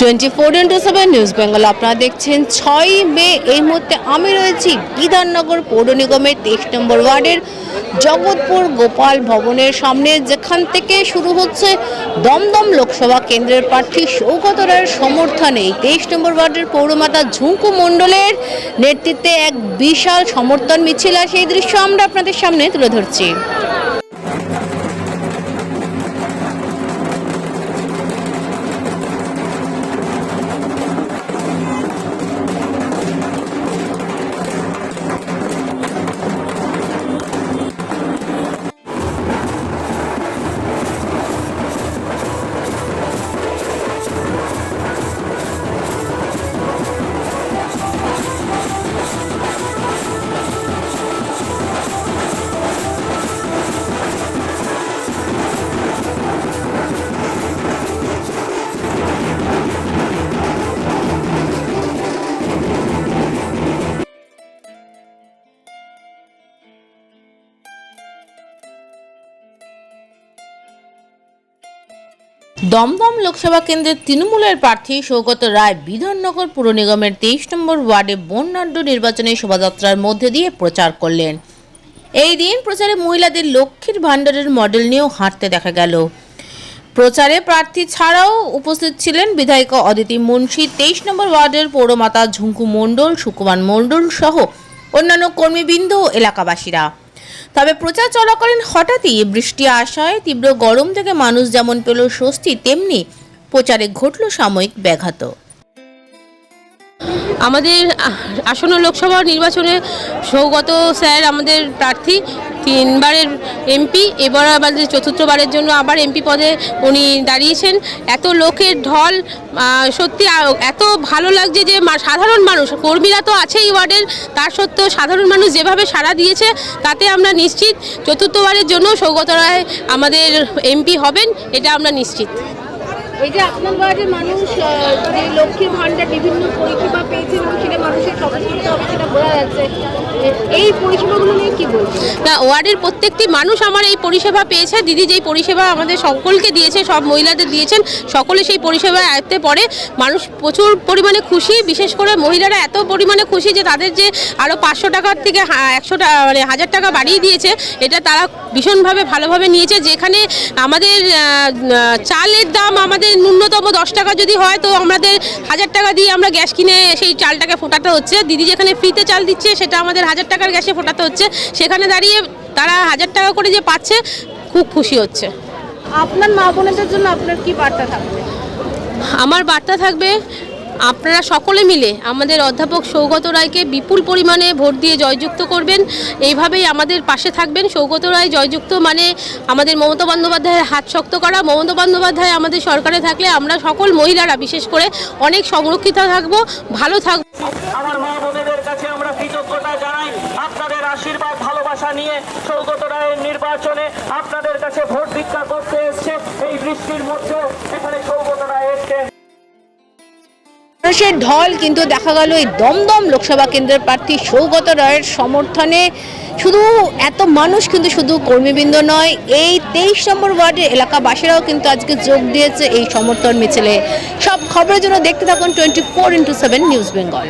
Twenty four into seven news Bengal আপনারা দেখছেন ছয় মে, এই মুহূর্তে আমি রয়েছি বিধাননগর পৌর নিগমের তেইশ নম্বর ওয়ার্ডের জগৎপুর গোপাল ভবনের সামনে, যেখান থেকে শুরু হচ্ছে দমদম লোকসভা কেন্দ্রের প্রার্থী সৌগত রায়ের সমর্থনে তেইশ নম্বর ওয়ার্ডের পৌরমাতা ঝুঁকু মণ্ডলের নেতৃত্বে এক বিশাল সমর্থন মিছিল, আর সেই দৃশ্য আমরা আপনাদের সামনে তুলে ধরছি। দমদম লোকসভা কেন্দ্রের তৃণমূলের প্রার্থী সৌগত রায় বিধাননগর পুর নিগমের তেইশ নম্বর ওয়ার্ডে বন্যাঢ্য নির্বাচনী শোভাযাত্রার মধ্যে দিয়ে প্রচার করলেন। এই দিন প্রচারে মহিলাদের লক্ষ্মীর ভাণ্ডারের মডেল নিয়েও হাঁটতে দেখা গেল। প্রচারে প্রার্থী ছাড়াও উপস্থিত ছিলেন বিধায়িকা অদিতি মুন্সি, তেইশ নম্বর ওয়ার্ডের পৌরমাতা ঝুঙ্কু মণ্ডল, সুকুমার মণ্ডল সহ অন্যান্য কর্মীবৃন্দ ও এলাকাবাসীরা। তবে প্রচার চলাকালীন হঠাৎই বৃষ্টি আসায় তীব্র গরম থেকে মানুষ যেমন পেল স্বস্তি, তেমনি প্রচারে ঘটল সাময়িক ব্যাঘাত। আমাদের আসন্ন লোকসভা নির্বাচনে সৌগত স্যার আমাদের প্রার্থী তিনবারের এমপি এবার আমাদের চতুর্থবারের জন্য আবার এমপি পদে উনি দাঁড়িয়েছেন। এত লোকের ঢল সত্যি এত ভালো লাগছে যে সাধারণ মানুষ, কর্মীরা তো আছেই ওয়ার্ডের, তার সত্ত্বেও সাধারণ মানুষ যেভাবে সাড়া দিয়েছে, তাতে আমরা নিশ্চিত চতুর্থবারের জন্য সৌগত রায় আমাদের এমপি হবেন, এটা আমরা নিশ্চিত। এই যে আপনার ওয়ার্ডের মানুষ যে লক্ষ্মীর ভাণ্ডার বিভিন্ন পরিষেবা পেয়েছেন এবং সেটা মানুষের সচেতনতা হবে সেটা বোঝা যাচ্ছে। এই পরিষেবাগুলো নিয়ে কি বলছেন? না, ওয়ার্ডের প্রত্যেকটি মানুষ আমার এই পরিষেবা পেয়েছে। দিদি যেই পরিষেবা আমাদের সকলকে দিয়েছে, সব মহিলাদের দিয়েছেন, সকলে সেই পরিষেবার আয়ত্তে পড়ে। মানুষ প্রচুর পরিমাণে খুশি, বিশেষ করে মহিলারা এত পরিমাণে খুশি যে তাদের যে আরও পাঁচশো টাকার থেকে একশো টাকা মানে হাজার টাকা বাড়িয়ে দিয়েছে, এটা তারা ভীষণভাবে ভালোভাবে নিয়েছে। যেখানে আমাদের চালের দাম আমাদের ন্যূনতম দশ টাকা যদি হয়, তো আমাদের হাজার টাকা দিয়ে আমরা গ্যাস কিনে সেই চালটাকে ফোটাতে হচ্ছে। দিদি যেখানে ফ্রিতে চাল দিচ্ছে, সেটা আমাদের হাজার টাকার গ্যাসে ফোটাতে হচ্ছে। সেখানে দাঁড়িয়ে তারা হাজার টাকা করে যে পাচ্ছে খুব খুশি হচ্ছে। আপনার মা বোনেদের জন্য আপনার কি বার্তা থাকবে? আমার বার্তা থাকবে আপনারা সকলে মিলে আমাদের অধ্যাপক সৌগত রায়কে বিপুল পরিমাণে ভোট দিয়ে জয়যুক্ত করবেন। এইভাবেই আমাদের পাশে থাকবেন। সৌগত রায় জয়যুক্ত মানে আমাদের মমতা বন্দ্যোপাধ্যায়ের হাত শক্ত করা। মমতা বন্দ্যোপাধ্যায় আমাদের সরকারে থাকলে আমরা সকল মহিলারা বিশেষ করে অনেক সংরক্ষিত থাকব ভালো থাকব আমার মা বোনেদের কাছে আমরা কৃতজ্ঞতা জানাই আপনাদের আশীর্বাদ ভালোবাসা নিয়ে নির্বাচনে আপনাদের কাছে ভোট ভিক্ষা করতে এসছে। এই বৃষ্টির এখানে সৌগত রায় এসছে মানুষের ঢল কিন্তু দেখা গেল এই দমদম লোকসভা কেন্দ্রের প্রার্থী সৌগত রায়ের সমর্থনে। শুধু এত মানুষ কিন্তু শুধু কর্মীবৃন্দ নয়, এই তেইশ নম্বর ওয়ার্ডের এলাকাবাসীরাও কিন্তু আজকে যোগ দিয়েছে এই সমর্থন মিছিলে। সব খবরের জন্য দেখতে থাকুন twenty four into seven news Bengal.